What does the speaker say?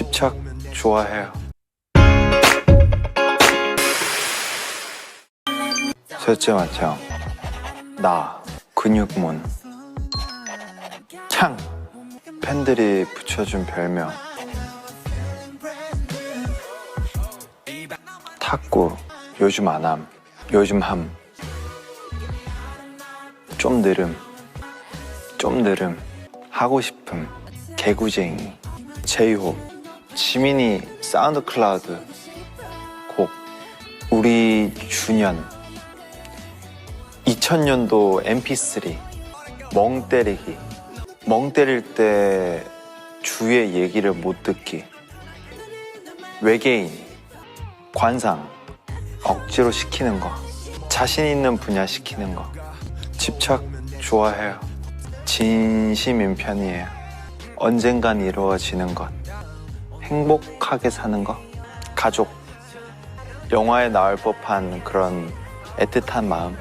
집착 좋아해요. 셋째 맞죠? 나 근육문. 창! 팬들이 붙여준 별명. 탁구 요즘 안함 요즘 함. 좀 느름 좀 느름 하고 싶음 개구쟁이. 제이홉 지민이 사운드 클라우드 곡 우리 주년. 2000년도 mp3 멍 때리기. 멍 때릴 때 주의 얘기를 못 듣기. 외계인 관상 억지로 시키는 거. 자신 있는 분야 시키는 거. 집착 좋아해요. 진심인 편이에요. 언젠간 이루어지는 것 행복하게 사는 것 가족. 영화에 나올 법한 그런 애틋한 마음